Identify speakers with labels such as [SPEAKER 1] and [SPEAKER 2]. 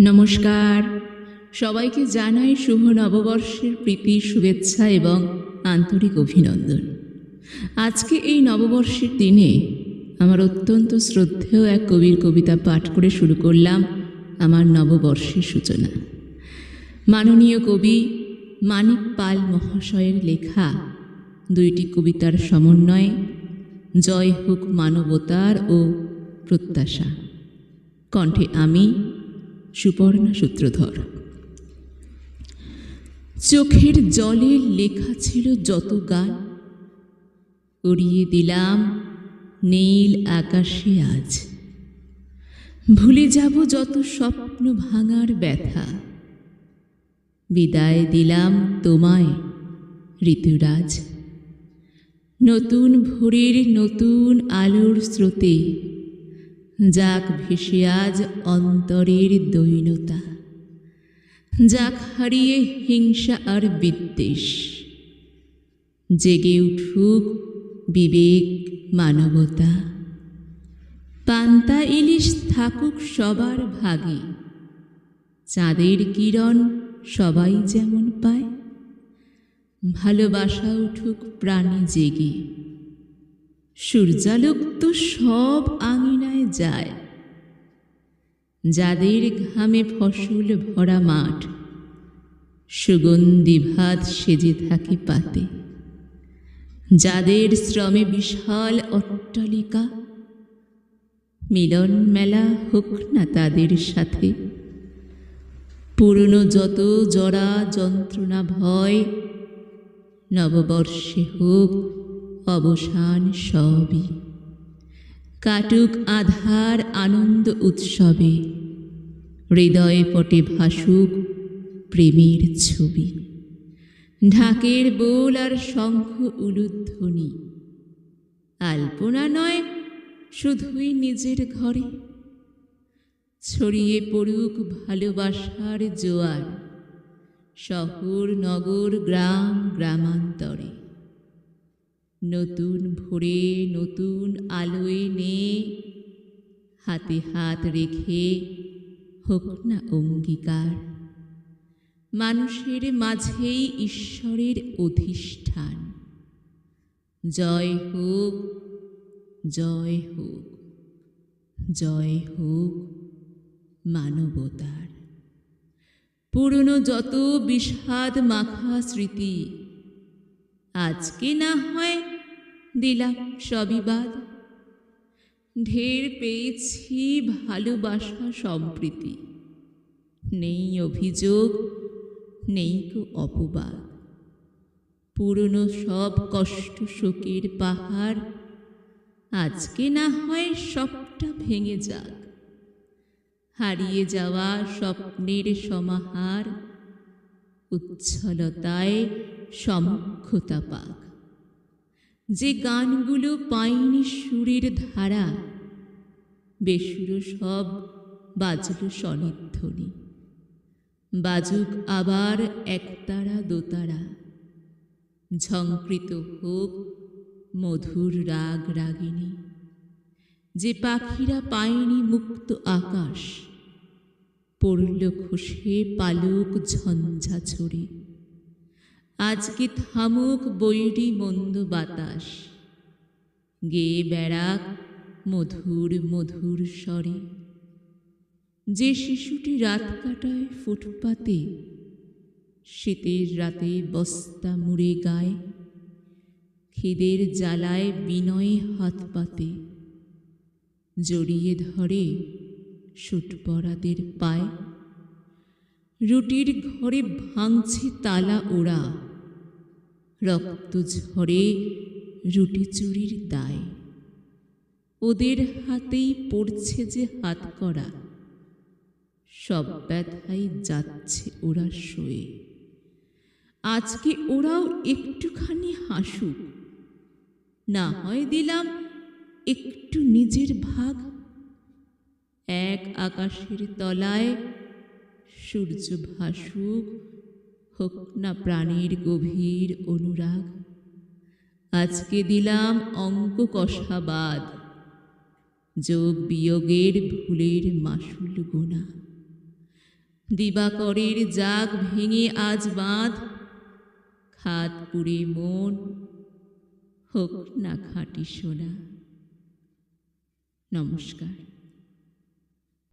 [SPEAKER 1] নমস্কার। সবাইকে জানাই শুভ নববর্ষের প্রীতি, শুভেচ্ছা এবং আন্তরিক অভিনন্দন। আজকে এই নববর্ষের দিনে আমার অত্যন্ত শ্রদ্ধেয় এক কবির কবিতা পাঠ করে শুরু করলাম আমার নববর্ষের সূচনা। মাননীয় কবি মানিক পাল মহাশয়ের লেখা দুইটি কবিতার সমন্বয়ে জয় হোক মানবতার ও প্রত্যাশা। কণ্ঠে আমি সুপর্ণা সূত্রধর। চোখের জলে লেখা ছিল যত গান। উড়িয়ে দিলাম নীল আকাশে আজ। ভুলে যাব যত স্বপ্ন ভাঙার ব্যথা। বিদায় দিলাম তোমায়, ঋতুরাজ। নতুন ভোরের নতুন আলোর স্রোতে যাক ভেসে আজ অন্তরের দৈনতা, যাক হারিয়ে হিংসা আর বিদ্বেষ, জেগে উঠুক বিবেক মানবতা। পান্তা ইলিশ থাকুক সবার ভাগে, চাঁদের কিরণ সবাই যেমন পায়, ভালোবাসা উঠুক প্রাণী জেগে, সূর্যালোক তো সব আঙিনায় যায়। যাদের ঘামে ফসল ভরা মাঠ, সুগন্ধি ভাত সেজে থাকে পাতে। যাদের শ্রমে বিশাল অট্টালিকা, মিলন মেলা হোক না তাদের সাথে। পুরনো যত জরা যন্ত্রণা ভয়, নববর্ষে হোক অবসান সবই। কাটুক আধার আনন্দ উৎসবে। হৃদয়ে পটে ভাসুক প্রেমের ছবি। ঢাকের বোল আর শঙ্খ উলুধ্বনি। আলপনা নয়, শুধুই নিজের ঘরে। ছড়িয়ে পড়ুক ভালোবাসার জোয়ার। শহর, নগর, গ্রাম, গ্রামান্তরে। নতুন ভোরে নতুন আলোয় নে। হাতে হাত রেখে হোক না অঙ্গীকার। মানুষের মাঝেই ঈশ্বরের অধিষ্ঠান। জয় হোক জয় হোক জয় হোক মানবতার। পুরনো যত বিষাদ মাখা স্মৃতি, আজকে না হয় দিলাম সবই বাদ। ঢের পেয়েছি ভালোবাসা সম্প্রীতি। নেই অভিযোগ, নেই কো অপবাদ। পুরনো সব কষ্ট শোকের পাহাড়, আজকে না হয় সবটা ভেঙে যাক। হারিয়ে যাওয়া স্বপ্নের সমাহার, উচ্ছলতায় সমক্ষতা পাক। যে গানগুলো পাইনি সুরের ধারা, বেসুরো সব বাজল স্বনিধ্বনি বাজুক আবার একতারা দোতারা, ঝংকৃত হোক মধুর রাগ রাগিনী। যে পাখিরা পায়নি মুক্ত আকাশ, পড়ল খসে পালক ঝঞ্ঝা ছড়ে। আজকে থামুক বৈরি মন্দ বাতাস? গেয়ে বেড়াক মধুর মধুর স্বরে। যে শিশুটি রাত কাটায় ফুটপাতে, শীতের রাতে বস্তা মুড়ে গায়। খিদের জ্বালায় বিনয়ে হাত পাতে জড়িয়ে ধরে সুটপরাদের পায়। রুটির ঘরে ভাঙছে তালা ওড়া। রক্ত ঝরে রুটি চুরির দায়। ওদের হাতেই পড়ছে যে হাত করা। সব ব্যথাই যাচ্ছে ওরা শোয়ে। আজকে ওরাও একটুখানি হাসুক। না হয় দিলাম একটু নিজের ভাগ। এক আকাশের তলায় সূর্য ভাসুক হোক না প্রাণীর গভীর অনুরাগ। আজকে দিলাম অঙ্ক কষাবাদ, যোগ বিয়োগের ভুলের মাসুল গোনা। দিবাকরের জাগ ভেঙে আজ বাঁধ, খাত পুড়ে মন, হোক না খাঁটি সোনা। নমস্কার।